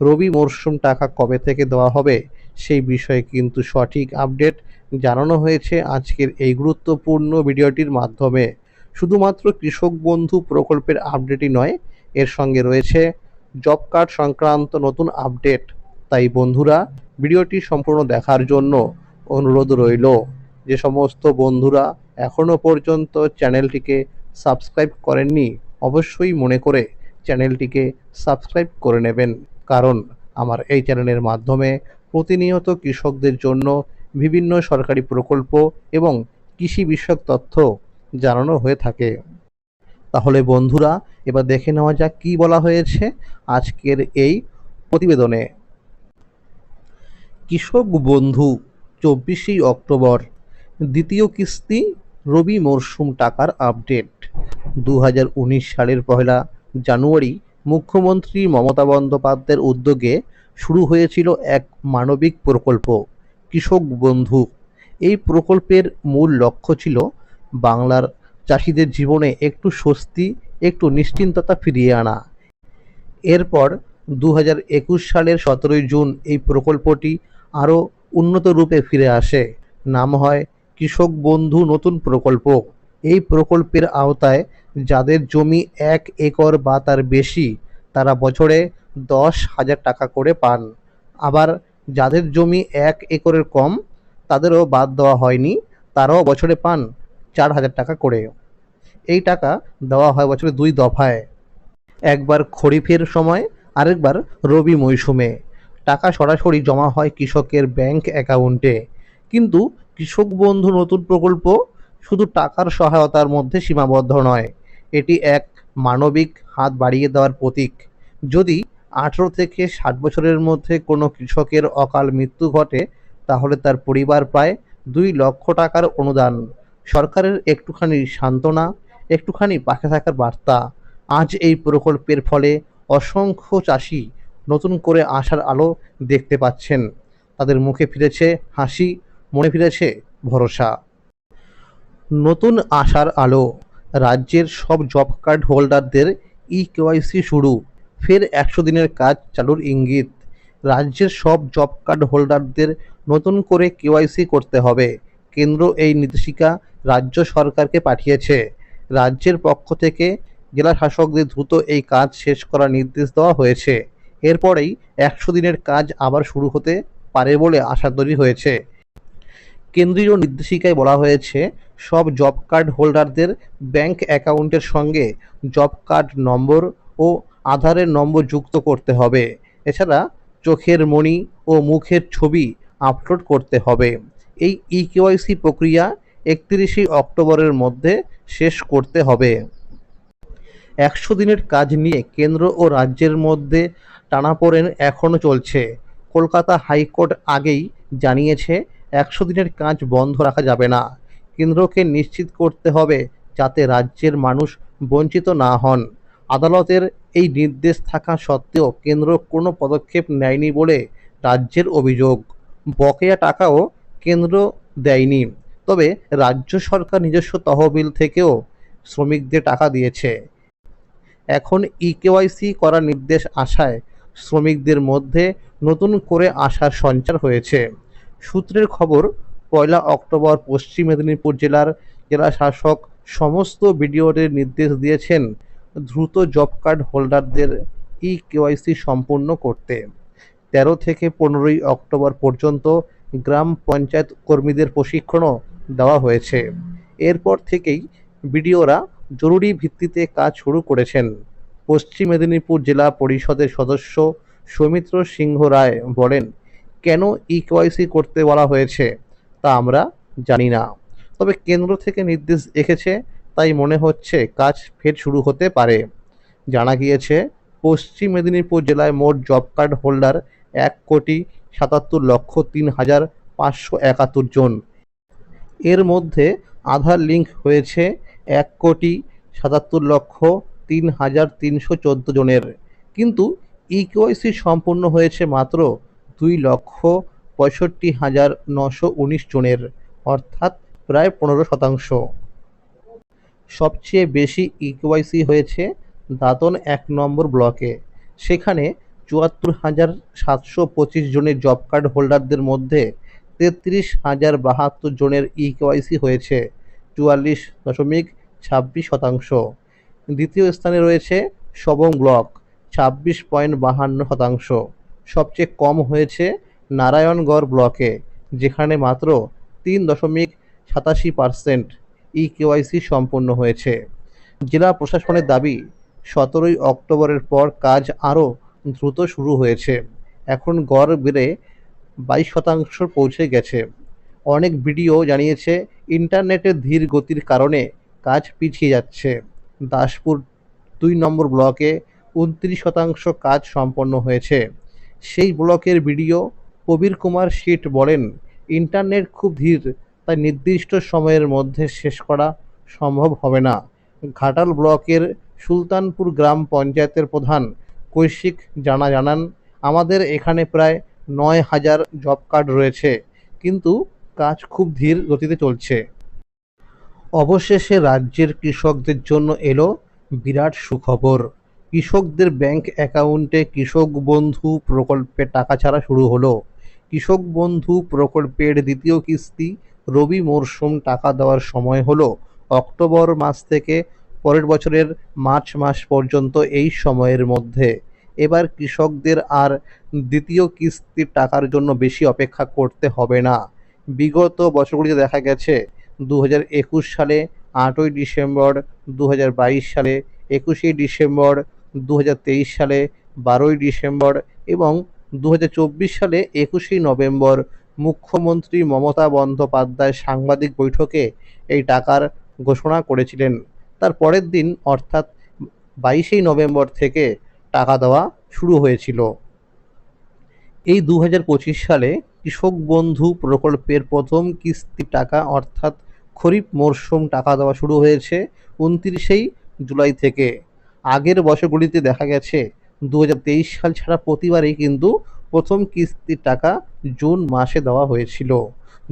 রবি মরশুম টাকা কবে থেকে দেওয়া হবে সেই বিষয়ে কিন্তু সঠিক আপডেট জানানো হয়েছে আজকের এই গুরুত্বপূর্ণ ভিডিওটির মাধ্যমে। শুধুমাত্র কৃষক বন্ধু প্রকল্পের আপডেটই নয়, এর সঙ্গে রয়েছে জব কার্ড সংক্রান্ত নতুন আপডেট। তাই বন্ধুরা, ভিডিওটি সম্পূর্ণ দেখার জন্য অনুরোধ রইল। যে সমস্ত বন্ধুরা এখনও পর্যন্ত চ্যানেলটিকে সাবস্ক্রাইব করেননি, অবশ্যই মনে করে চ্যানেলটিকে সাবস্ক্রাইব করে নেবেন। কারণ আমার এই চ্যানেলের মাধ্যমে প্রতিনিয়ত কৃষকদের জন্য বিভিন্ন সরকারি প্রকল্প এবং কৃষি বিষয়ক তথ্য জানানো হয়ে থাকে। তাহলে বন্ধুরা, এবার দেখে নেওয়া যাক কী বলা হয়েছে আজকের এই প্রতিবেদনে। কৃষক বন্ধু, চব্বিশে অক্টোবর, দ্বিতীয় কিস্তি, রবি মরশুম টাকার আপডেট। দু হাজার উনিশ সালের পয়লা জানুয়ারি মুখ্যমন্ত্রী মমতা বন্দ্যোপাধ্যায়ের উদ্যোগে শুরু হয়েছিল এক মানবিক প্রকল্প, কৃষক বন্ধু। এই প্রকল্পের মূল লক্ষ্য ছিল বাংলার চাষিদের জীবনে একটু স্বস্তি, একটু নিশ্চিন্ততা ফিরিয়ে আনা। এরপর দু সালের সতেরোই জুন এই প্রকল্পটি আরও উন্নত রূপে ফিরে আসে। নাম হয় কৃষক বন্ধু নতুন প্রকল্প। এই প্রকল্পের আওতায় যাদের জমি এক একর বা তার বেশি, তারা বছরে দশ হাজার টাকা করে পান। আবার যাদের জমি এক একরের কম, তাদেরও বাদ দেওয়া হয়নি, তারাও বছরে পান চার হাজার টাকা করে। এই টাকা দেওয়া হয় বছরে দুই দফায়। একবার খরিফের সময়, আরেকবার রবি মৌসুমে। টাকা সরাসরি জমা হয় কৃষকের ব্যাংক অ্যাকাউন্টে। কিন্তু কৃষক বন্ধু নতুন প্রকল্প শুধু টাকার সহায়তার মধ্যে সীমাবদ্ধ নয়, এটি এক মানবিক হাত বাড়িয়ে দেওয়ার প্রতীক। যদি আঠেরো থেকে ষাট বছরের মধ্যে কোনো কৃষকের অকাল মৃত্যু ঘটে, তাহলে তার পরিবার পায় দুই লক্ষ টাকার অনুদান। সরকারের একটুখানি সান্ত্বনা, একটুখানি পাশে থাকার বার্তা। আজ এই প্রকল্পের ফলে অসংখ্য চাষি নতুন করে আসার আলো দেখতে পাচ্ছেন। তাদের মুখে ফিরেছে হাসি, মনে ফিরেছে ভরসা। নতুন আশার আলো। রাজ্যের সব জব কার্ড হোল্ডারদের ই কেওয়াইসি শুরু। ফের একশো দিনের কাজ চালুর ইঙ্গিত। রাজ্যের সব জব কার্ড হোল্ডারদের নতুন করে কেওয়াইসি করতে হবে। কেন্দ্র এই নির্দেশিকা রাজ্য সরকারকে পাঠিয়েছে। রাজ্যের পক্ষ থেকে জেলা শাসকদের দ্রুত এই কাজ শেষ করার নির্দেশ দেওয়া হয়েছে। এরপরেই একশো দিনের কাজ আবার শুরু হতে পারে বলে আশা তৈরি হয়েছে। কেন্দ্রীয় নির্দেশিকায় বলা হয়েছে, সব জব কার্ড হোল্ডারদের ব্যাংক অ্যাকাউন্টের সঙ্গে জব কার্ড নম্বর ও আধারের নম্বর যুক্ত করতে হবে। এছাড়া চোখের মণি ও মুখের ছবি আপলোড করতে হবে। এই ই কেওয়াইসি প্রক্রিয়া একত্রিশে অক্টোবরের মধ্যে শেষ করতে হবে। একশো দিনের কাজ নিয়ে কেন্দ্র ও রাজ্যের মধ্যে টানাপোড়েন এখনও চলছে। কলকাতা হাইকোর্ট আগেই জানিয়েছে একশো দিনের কাজ বন্ধ রাখা যাবে না। কেন্দ্রকে নিশ্চিত করতে হবে যাতে রাজ্যের মানুষ বঞ্চিত না হন। আদালতের এই নির্দেশ থাকা সত্ত্বেও কেন্দ্র কোনো পদক্ষেপ নেয়নি বলে রাজ্যের অভিযোগ। বকেয়া টাকাও কেন্দ্র দেয়নি। তবে রাজ্য সরকার নিজস্ব তহবিল থেকেও শ্রমিকদের টাকা দিয়েছে। এখন ই কেওয়াইসি করার নির্দেশ আসায় শ্রমিকদের মধ্যে নতুন করে আশার সঞ্চার হয়েছে। সূত্রের খবর, পয়লা অক্টোবর পশ্চিম মেদিনীপুর জেলার জেলা শাসক সমস্ত বিডিওদের নির্দেশ দিয়েছেন দ্রুত জব কার্ড হোল্ডারদের ই কেওয়াইসি সম্পূর্ণ করতে। তেরো থেকে পনেরোই অক্টোবর পর্যন্ত গ্রাম পঞ্চায়েত কর্মীদের প্রশিক্ষণও দেওয়া হয়েছে। এরপর থেকেই বিডিওরা জরুরি ভিত্তিতে কাজ শুরু করেছেন। পশ্চিম মেদিনীপুর জেলা পরিষদের সদস্য সৌমিত্র সিংহ রায় বলেন কেন ই কেওয়াইসি করতে বলা হয়েছে তা আমরা জানি না। তবে কেন্দ্র থেকে নির্দেশ এসেছে তাই মনে হচ্ছে কাজ ফের শুরু হতে পারে। জানা গিয়েছে, পশ্চিম মেদিনীপুর জেলায় মোট জব কার্ড হোল্ডার এক কোটি সাতাত্তর লক্ষ তিন হাজার পাঁচশো একাত্তর জন। এর মধ্যে আধার লিঙ্ক হয়েছে এক কোটি সাতাত্তর লক্ষ তিন হাজার তিনশো চোদ্দ জনের। কিন্তু ইকেওয়াইসি সম্পূর্ণ হয়েছে মাত্র দুই লক্ষ পঁয়ষট্টি হাজার নশো উনিশ জনের, অর্থাৎ প্রায় পনেরো শতাংশ। সবচেয়ে বেশি ইকেওয়াইসি হয়েছে দাতন এক নম্বর ব্লকে। সেখানে চুয়াত্তর হাজার সাতশো পঁচিশ জনের জব কার্ড হোল্ডারদের মধ্যে তেত্রিশ হাজার বাহাত্তর জনের ইকেওয়াইসি হয়েছে, চুয়াল্লিশ দশমিক ছাব্বিশ শতাংশ। দ্বিতীয় স্থানে রয়েছে সবং ব্লক, ছাব্বিশ পয়েন্ট বাহান্ন শতাংশ। সবচেয়ে কম হয়েছে নারায়ণগড় ব্লকে, যেখানে মাত্র তিন দশমিক সাতাশি পার্সেন্ট ই কেওয়াইসি সম্পন্ন হয়েছে। জেলা প্রশাসনের দাবি, সতেরোই অক্টোবরের পর কাজ আরও দ্রুত শুরু হয়েছে। এখন গড় বেড়ে বাইশ শতাংশ পৌঁছে গেছে। অনেক ভিডিও জানিয়েছে, ইন্টারনেটের ধীর গতির কারণে কাজ পিছিয়ে যাচ্ছে। দাসপুর দুই নম্বর ব্লকে উনত্রিশ শতাংশ কাজ সম্পন্ন হয়েছে। সেই ব্লকের ভিডিও প্রবীর কুমার শীট বলেন, ইন্টারনেট খুব ধীর, তাই নির্দিষ্ট সময়ের মধ্যে শেষ করা সম্ভব হবে না। ঘাটাল ব্লকের সুলতানপুর গ্রাম পঞ্চায়েতের প্রধান কৈশিক জানা জানান, আমাদের এখানে প্রায় নয় হাজার জব কার্ড রয়েছে, কিন্তু কাজ খুব ধীর গতিতে চলছে। অবশেষে রাজ্যের কৃষকদের জন্য এলো বিরাট সুখবর। কৃষকদের ব্যাংক অ্যাকাউন্টে কৃষক বন্ধু প্রকল্পে টাকা ছাড়া শুরু হলো। কৃষক বন্ধু প্রকল্পের দ্বিতীয় কিস্তি রবি মরশুম টাকা দেওয়ার সময় হলো। অক্টোবর মাস থেকে পরের বছরের মার্চ মাস পর্যন্ত এই সময়ের মধ্যে। এবার কৃষকদের আর দ্বিতীয় কিস্তির টাকার জন্য বেশি অপেক্ষা করতে হবে না। বিগত বছরগুলিতে দেখা গেছে দু হাজার একুশ সালে আটই ডিসেম্বর দু হাজার বাইশ সালে একুশে ডিসেম্বর দু হাজার তেইশ সালে বারোই ডিসেম্বর এবং দু হাজার চব্বিশ সালে একুশে নভেম্বর মুখ্যমন্ত্রী মমতা বন্দ্যোপাধ্যায় সাংবাদিক বৈঠকে এই টাকার ঘোষণা করেছিলেন। তার পরের দিন অর্থাৎ বাইশেই নভেম্বর থেকে টাকা দেওয়া শুরু হয়েছিল। এই দু হাজার পঁচিশ সালে কৃষক বন্ধু প্রকল্পের প্রথম কিস্তি টাকা অর্থাৎ খরিফ মরশুম টাকা দেওয়া শুরু হয়েছে উনত্রিশেই জুলাই থেকে। আগের বছরগুলিতে দেখা গেছে দু হাজার তেইশ সাল ছাড়া প্রতিবারই কিন্তু প্রথম কিস্তির টাকা জুন মাসে দেওয়া হয়েছিল।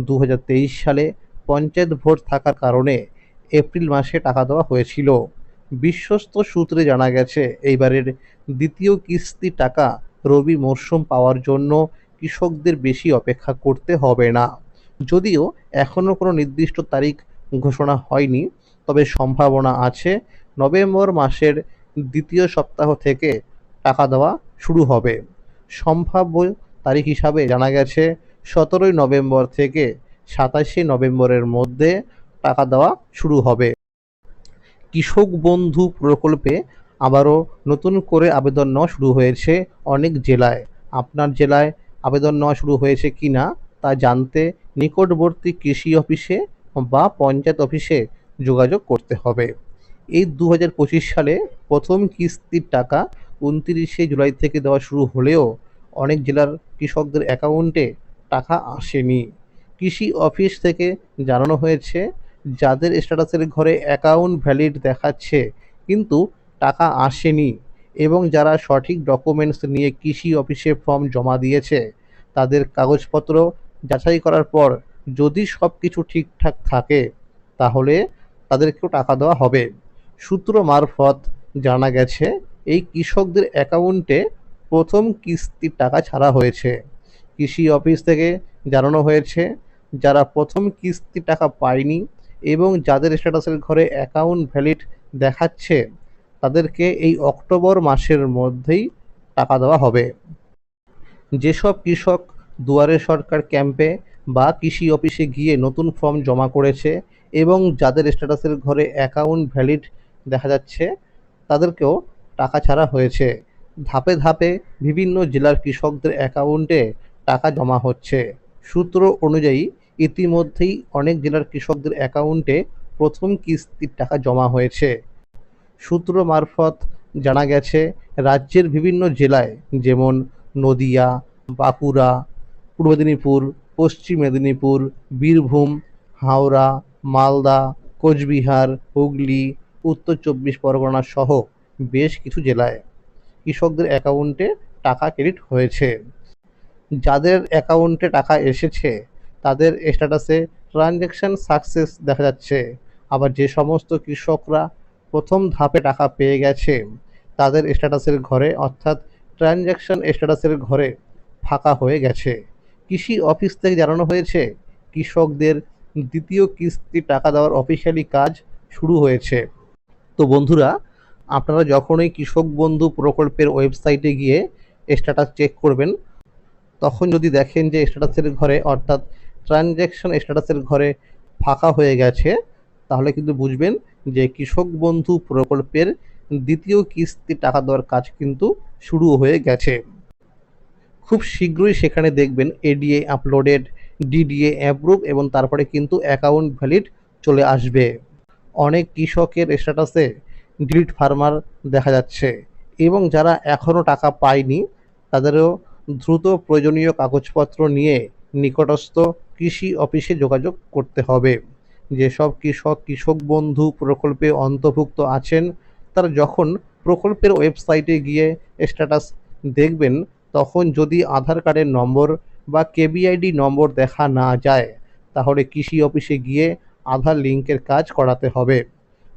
দু হাজার তেইশ সালে পঞ্চায়েত ভোট থাকার কারণে এপ্রিল মাসে টাকা দেওয়া হয়েছিল। বিশ্বস্ত সূত্রে জানা গেছে, এইবারের দ্বিতীয় কিস্তি টাকা রবি মরশুম পাওয়ার জন্য কৃষকদের বেশি অপেক্ষা করতে হবে না। যদিও এখনও কোনো নির্দিষ্ট তারিখ ঘোষণা হয়নি, তবে সম্ভাবনা আছে। নভেম্বর মাসের দ্বিতীয় সপ্তাহ থেকে টাকা দেওয়া শুরু হবে। সম্ভাব্য তারিখ হিসাবে জানা গেছে, সতেরোই নভেম্বর থেকে সাতাশে নভেম্বরের মধ্যে টাকা দেওয়া শুরু হবে। কৃষক বন্ধু প্রকল্পে আবারও নতুন করে আবেদন নেওয়া শুরু হয়েছে অনেক জেলায়। আপনার জেলায় আবেদন নেওয়া শুরু হয়েছে কি না তা জানতে নিকটবর্তী কৃষি অফিসে বা পঞ্চায়েত অফিসে যোগাযোগ করতে হবে। এই দু হাজার পঁচিশ সালে প্রথম কিস্তির টাকা উনতিরিশে জুলাই থেকে দেওয়া শুরু হলেও অনেক জেলার কৃষকদের অ্যাকাউন্টে টাকা আসেনি। কৃষি অফিস থেকে জানানো হয়েছে, যাদের স্ট্যাটাসের ঘরে অ্যাকাউন্ট ভ্যালিড দেখাচ্ছে, কিন্তু টাকা আসেনি এবং যারা সঠিক ডকুমেন্টস নিয়ে কৃষি অফিসে ফর্ম জমা দিয়েছে, তাদের কাগজপত্র যাচাই করার পর যদি সব কিছু ঠিকঠাক থাকে, তাহলে তাদেরকেও টাকা দেওয়া হবে। সূত্র মারফত জানা গেছে, এই কৃষকদের অ্যাকাউন্টে প্রথম কিস্তির টাকা ছাড়া হয়েছে। কৃষি অফিস থেকে জানানো হয়েছে, যারা প্রথম কিস্তির টাকা পায়নি এবং যাদের স্ট্যাটাসের ঘরে অ্যাকাউন্ট ভ্যালিড দেখাচ্ছে, তাদেরকে এই অক্টোবর মাসের মধ্যেই টাকা দেওয়া হবে। যেসব কৃষক দুয়ারে সরকার ক্যাম্পে বা কৃষি অফিসে গিয়ে নতুন ফর্ম জমা করেছে এবং যাদের স্ট্যাটাসের ঘরে অ্যাকাউন্ট ভ্যালিড দেখা যাচ্ছে, তাদেরকেও টাকা ছাড়া হয়েছে। ধাপে ধাপে বিভিন্ন জেলার কৃষকদের অ্যাকাউন্টে টাকা জমা হচ্ছে। সূত্র অনুযায়ী, ইতিমধ্যেই অনেক জেলার কৃষকদের অ্যাকাউন্টে প্রথম কিস্তির টাকা জমা হয়েছে। সূত্র মারফত জানা গেছে, রাজ্যের বিভিন্ন জেলায় যেমন নদিয়া, বাঁকুড়া, পূর্ব মেদিনীপুর, পশ্চিম মেদিনীপুর, বীরভূম, হাওড়া, মালদা, কোচবিহার, হুগলি উত্তর চব্বিশ পরগনা সহ বেশ কিছু জেলায় কৃষকদের অ্যাকাউন্টে টাকা ক্রেডিট হয়েছে। যাদের অ্যাকাউন্টে টাকা এসেছে, তাদের স্ট্যাটাসে ট্রানজ্যাকশান সাকসেস দেখা যাচ্ছে। আবার যে সমস্ত কৃষকরা প্রথম ধাপে টাকা পেয়ে গেছে, তাদের স্ট্যাটাসের ঘরে অর্থাৎ ট্রানজ্যাকশান স্ট্যাটাসের ঘরে ফাঁকা হয়ে গেছে। কৃষি অফিস থেকে জানানো হয়েছে, কৃষকদের দ্বিতীয় কিস্তি টাকা দেওয়ার অফিসিয়ালি কাজ শুরু হয়েছে। তো বন্ধুরা, আপনারা যখনই কৃষক বন্ধু প্রকল্পের ওয়েবসাইটে গিয়ে স্ট্যাটাস চেক করবেন, তখন যদি দেখেন যে স্ট্যাটাসের ঘরে অর্থাৎ ট্রানজ্যাকশন স্ট্যাটাসের ঘরে ফাঁকা হয়ে গেছে, তাহলে কিন্তু বুঝবেন যে কৃষক বন্ধু প্রকল্পের দ্বিতীয় কিস্তি টাকা দেওয়ার কাজ কিন্তু শুরু হয়ে গেছে। খুব শীঘ্রই সেখানে দেখবেন এডিএ আপলোডেড ডিডিএ অ্যাপ্রুভ এবং তারপরে কিন্তু অ্যাকাউন্ট ভ্যালিড চলে আসবে। অনেক কৃষকের স্ট্যাটাসে ডিলিট ফার্মার দেখা যাচ্ছে এবং যারা এখনও টাকা পায়নি, তাদেরও দ্রুত প্রয়োজনীয় কাগজপত্র নিয়ে নিকটস্থ কৃষি অফিসে যোগাযোগ করতে হবে। যেসব কৃষক কৃষক বন্ধু প্রকল্পে অন্তর্ভুক্ত আছেন, তারা যখন প্রকল্পের ওয়েবসাইটে গিয়ে স্ট্যাটাস দেখবেন, তখন যদি আধার কার্ডের নম্বর বা কেবিআইডি নম্বর দেখা না যায়, তাহলে কৃষি অফিসে গিয়ে আধার লিঙ্কের কাজ করাতে হবে।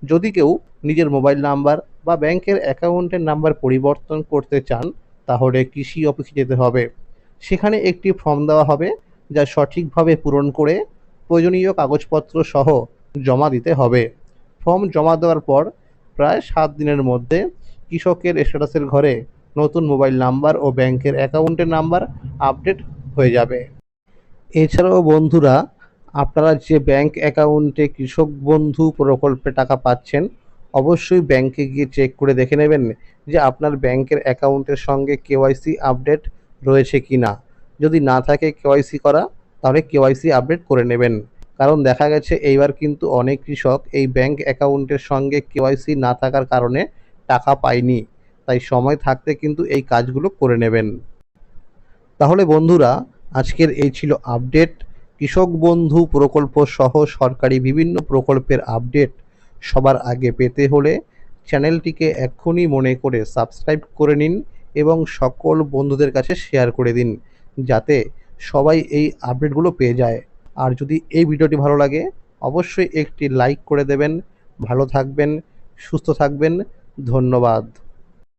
যদি কেউ নিজের মোবাইল নাম্বার বা ব্যাংকের অ্যাকাউন্টের নাম্বার পরিবর্তন করতে চান, তাহলে কৃষি অফিসে যেতে হবে। সেখানে একটি ফর্ম দেওয়া হবে, যা সঠিকভাবে পূরণ করে প্রয়োজনীয় কাগজপত্র সহ জমা দিতে হবে। ফর্ম জমা দেওয়ার পর প্রায় সাত দিনের মধ্যে কৃষকের স্ট্যাটাসের ঘরে নতুন মোবাইল নাম্বার ও ব্যাংকের অ্যাকাউন্টের নাম্বার আপডেট হয়ে যাবে। এছাড়াও বন্ধুরা আপনারা যে ব্যাংক অ্যাকাউন্টে কৃষক বন্ধু প্রকল্পে টাকা পাচ্ছেন, অবশ্যই ব্যাংকে গিয়ে চেক করে দেখে নেবেন যে আপনার ব্যাংকের অ্যাকাউন্টের সঙ্গে কেওয়াইসি আপডেট রয়েছে কি না যদি না থাকে কেওয়াইসি করা, তাহলে কেওয়াইসি আপডেট করে নেবেন। কারণ দেখা গেছে এইবার কিন্তু অনেক কৃষক এই ব্যাংক অ্যাকাউন্টের সঙ্গে কেওয়াইসি না থাকার কারণে টাকা পায়নি। তাই সময় থাকতে কিন্তু এই কাজগুলো করে নেবেন। তাহলে বন্ধুরা, আজকের এই ছিল আপডেট কৃষক বন্ধু প্রকল্প সহ সরকারি বিভিন্ন প্রকল্পের আপডেট সবার আগে পেতে হলে চ্যানেলটিকে এক্ষুনি মনে করে সাবস্ক্রাইব করে নিন এবং সকল বন্ধুদের কাছে শেয়ার করে দিন, যাতে সবাই এই আপডেটগুলো পেয়ে যায়। আর যদি এই ভিডিওটি ভালো লাগে, অবশ্যই একটি লাইক করে দেবেন। ভালো থাকবেন, সুস্থ থাকবেন। ধন্যবাদ।